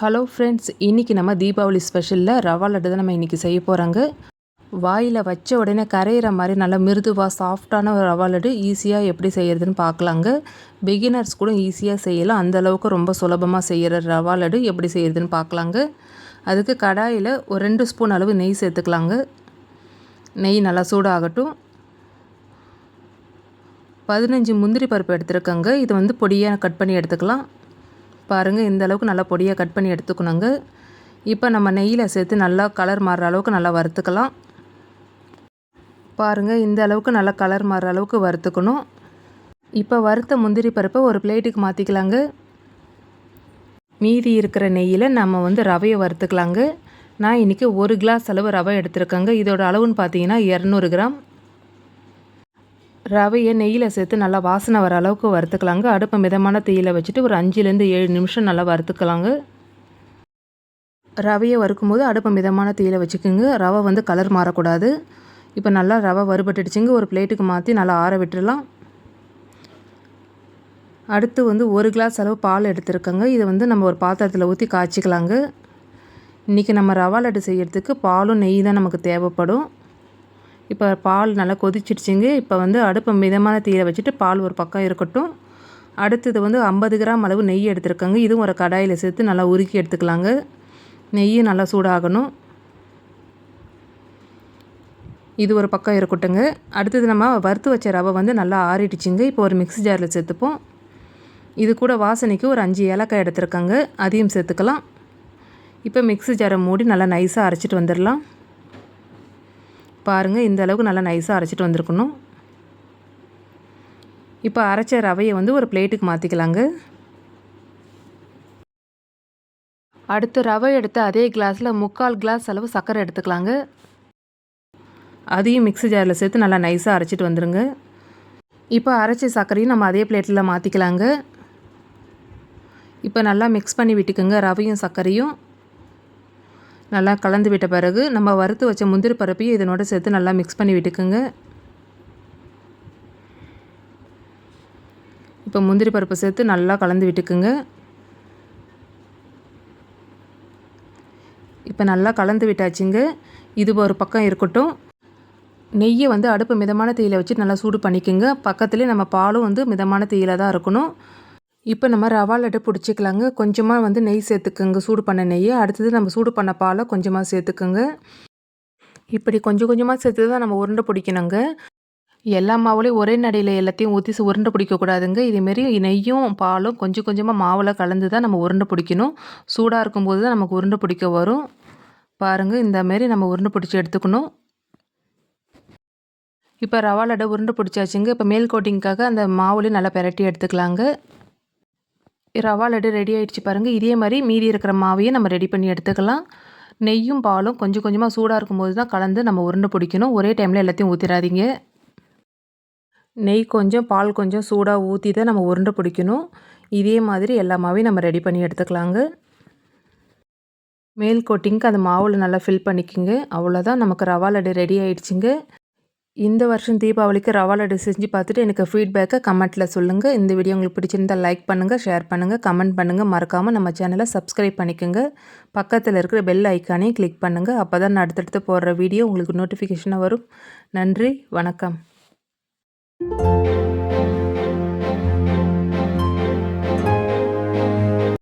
Hello friends இன்றைக்கி நம்ம தீபாவளி ஸ்பெஷலில் ரவா லட்டு தான் நம்ம இன்றைக்கி செய்ய போகிறாங்க வாயில் வச்ச உடனே கரையிற மாதிரி நல்லா மிருதுவாக சாஃப்டான ஒரு ரவா லட்டு ஈஸியாக எப்படி செய்கிறதுன்னு பார்க்கலாங்க. பிகினர்ஸ் கூட ஈஸியாக செய்யலாம். அந்தளவுக்கு ரொம்ப சுலபமாக செய்கிற ரவா லட்டு எப்படி செய்கிறதுன்னு பார்க்கலாங்க. அதுக்கு கடாயில் ஒரு ரெண்டு ஸ்பூன் அளவு நெய் சேர்த்துக்கலாங்க. நெய் நல்லா சூடாகட்டும். பதினஞ்சு முந்திரி பருப்பு எடுத்துருக்கங்க. இது வந்து பொடியாக கட் பண்ணி எடுத்துக்கலாம். பாருங்கள் இந்த அளவுக்கு நல்லா பொடியாக கட் பண்ணி எடுத்துக்கணுங்க. இப்போ நம்ம நெய்யில் சேர்த்து நல்லா கலர் மாறுற அளவுக்கு நல்லா வறுத்துக்கலாம். பாருங்கள் இந்த அளவுக்கு நல்லா கலர் மாறுற அளவுக்கு வறுத்துக்கணும். இப்போ வறுத்த முந்திரி பருப்பை ஒரு பிளேட்டுக்கு மாற்றிக்கலாங்க மீதி இருக்கிற நெய்யில் நம்ம வந்து ரவையை வறுத்துக்கலாங்க. நான் இன்றைக்கி ஒரு கிளாஸ் அளவு ரவை எடுத்திருக்கேங்க. இதோட அளவுன்னு பார்த்தீங்கன்னா இரநூறு கிராம். ரவையை நெய்யில் சேர்த்து நல்லா வாசனை வர அளவுக்கு வறுத்துக்கலாங்க. அடுப்பை மிதமான தீயில் வச்சுட்டு ஒரு அஞ்சுலேருந்து ஏழு நிமிஷம் நல்லா வறுத்துக்கலாங்க. ரவையை வறுக்கும்போது அடுப்பை மிதமான தீயில் வச்சுக்கோங்க. ரவை வந்து கலர் மாறக்கூடாது. இப்போ நல்லா ரவை வறுபட்டுடுச்சுங்க. ஒரு பிளேட்டுக்கு மாற்றி நல்லா ஆற விட்டுடலாம் அடுத்து வந்து ஒரு கிளாஸ் அளவு பால் எடுத்துருக்கோங்க. இதை வந்து நம்ம ஒரு பாத்திரத்தில் ஊற்றி காய்ச்சிக்கலாங்க. இன்றைக்கி நம்ம ரவா லட்டு செய்கிறதுக்கு பாலும் நெய் தான் நமக்கு தேவைப்படும். இப்போ பால் நல்லா கொதிச்சிடுச்சிங்க. இப்போ வந்து அடுப்பை மிதமான தீயை வச்சுட்டு பால் ஒரு பக்கம் இருக்கட்டும். அடுத்தது வந்து ஐம்பது கிராம் அளவு நெய் எடுத்துருக்கோங்க. இதுவும் ஒரு கடாயில் சேர்த்து நல்லா உருக்கி எடுத்துக்கலாங்க. நெய்யும் நல்லா சூடாகணும். இது ஒரு பக்கம் இருக்கட்டுங்க அடுத்தது நம்ம வறுத்து வச்ச ரவை வந்து நல்லா ஆறிடுச்சுங்க. இப்போ ஒரு மிக்ஸி ஜாரில் சேர்த்துப்போம். இது கூட வாசனைக்கு ஒரு அஞ்சு ஏலக்காய் எடுத்துருக்கங்க. அதையும் சேர்த்துக்கலாம். இப்போ மிக்ஸி ஜாரை மூடி நல்லா நைஸாக அரைச்சிட்டு வந்துடலாம். பாருங்கள் இந்த அளவுக்கு நல்லா நைஸாக அரைச்சிட்டு வந்திருக்கணும். இப்போ அரைச்ச ரவையை வந்து ஒரு பிளேட்டுக்கு மாற்றிக்கலாங்க அடுத்து ரவை எடுத்து அதே கிளாஸில் முக்கால் கிளாஸ் அளவு சர்க்கரை எடுத்துக்கலாங்க. அதையும் மிக்ஸி ஜாரில் சேர்த்து நல்லா நைஸாக அரைச்சிட்டு வந்துடுங்க இப்போ அரைச்ச சர்க்கரையும் நம்ம அதே பிளேட்டில் மாற்றிக்கலாங்க இப்போ நல்லா மிக்ஸ் பண்ணி விட்டுக்குங்க ரவையும் சர்க்கரையும். நல்லா கலந்து விட்ட பிறகு நம்ம வறுத்து வச்ச முந்திரி பருப்பையும் இதனோட சேர்த்து நல்லா மிக்ஸ் பண்ணி விட்டுக்குங்க. இப்போ முந்திரி பருப்பை சேர்த்து நல்லா கலந்து விட்டுக்குங்க. இப்போ நல்லா கலந்து விட்டாச்சுங்க. இது ஒரு பக்கம் இருக்கட்டும். நெய்யை வந்து அடுப்பு மிதமான தீயில் வச்சு நல்லா சூடு பண்ணிக்கோங்க. பக்கத்துலேயே நம்ம பாலும் வந்து மிதமான தீயில தான் இருக்கணும். இப்போ நம்ம ரவா லட்டு பிடிச்சிக்கலாங்க. கொஞ்சமாக வந்து நெய் சேர்த்துக்கோங்க. சூடு பண்ண நெய்யை. அடுத்தது நம்ம சூடு பண்ண பாலை கொஞ்சமாக சேர்த்துக்கோங்க. இப்படி கொஞ்சம் கொஞ்சமாக சேர்த்து தான் நம்ம உருண்டை பிடிக்கணுங்க. எல்லா மாவுலேயும் ஒரே நடையில் எல்லாத்தையும் ஊற்றி உருண்டை பிடிக்கக்கூடாதுங்க. இதேமாரி நெய்யும் பாலும் கொஞ்சம் கொஞ்சமாக மாவில் கலந்து தான் நம்ம உருண்டை பிடிக்கணும். சூடாக இருக்கும்போது தான் நமக்கு உருண்டை பிடிக்க வரும். பாருங்கள் இந்தமாரி நம்ம உருண்டை பிடிச்சி எடுத்துக்கணும். இப்போ ரவா லடை உருண்டை பிடிச்சாச்சுங்க. இப்போ மேல் கோட்டிங்க்காக அந்த மாவுலேயும் நல்லா பெரட்டி எடுத்துக்கலாங்க. ரவா லட்டு ரெடி ஆகிடுச்சு பாருங்கள் இதே மாதிரி மீதி இருக்கிற மாவையும் நம்ம ரெடி பண்ணி எடுத்துக்கலாம். நெய்யும் பாலும் கொஞ்சம் கொஞ்சமாக சூடாக இருக்கும்போது தான் கலந்து நம்ம உருண்டை பிடிக்கணும். ஒரே டைமில் எல்லாத்தையும் ஊற்றிடாதீங்க நெய் கொஞ்சம் பால் கொஞ்சம் சூடாக ஊற்றி தான் நம்ம உருண்டை பிடிக்கணும். இதே மாதிரி எல்லா மாவையும் நம்ம ரெடி பண்ணி எடுத்துக்கலாங்க. மேல் கோட்டிங்க்கு அந்த மாவில் நல்லா ஃபில் பண்ணிக்கோங்க. அவ்வளோதான் நமக்கு ரவா லட்டு ரெடி ஆகிடுச்சிங்க இந்த வருஷம் தீபாவளிக்கு ரவா லட்டு செஞ்சு பார்த்துட்டு எனக்கு ஃபீட்பேக்கை கமெண்ட்டில் சொல்லுங்கள் இந்த வீடியோ உங்களுக்கு பிடிச்சிருந்தால் லைக் பண்ணுங்கள் ஷேர் பண்ணுங்கள் கமெண்ட் பண்ணுங்கள் மறக்காமல் நம்ம சேனலை சப்ஸ்கிரைப் பண்ணிக்கோங்க. பக்கத்தில் இருக்கிற பெல் ஐக்கானையும் கிளிக் பண்ணுங்கள் அப்போ தான் நான் அடுத்தடுத்து போடுற வீடியோ உங்களுக்கு நோட்டிஃபிகேஷனாக வரும். நன்றி வணக்கம்.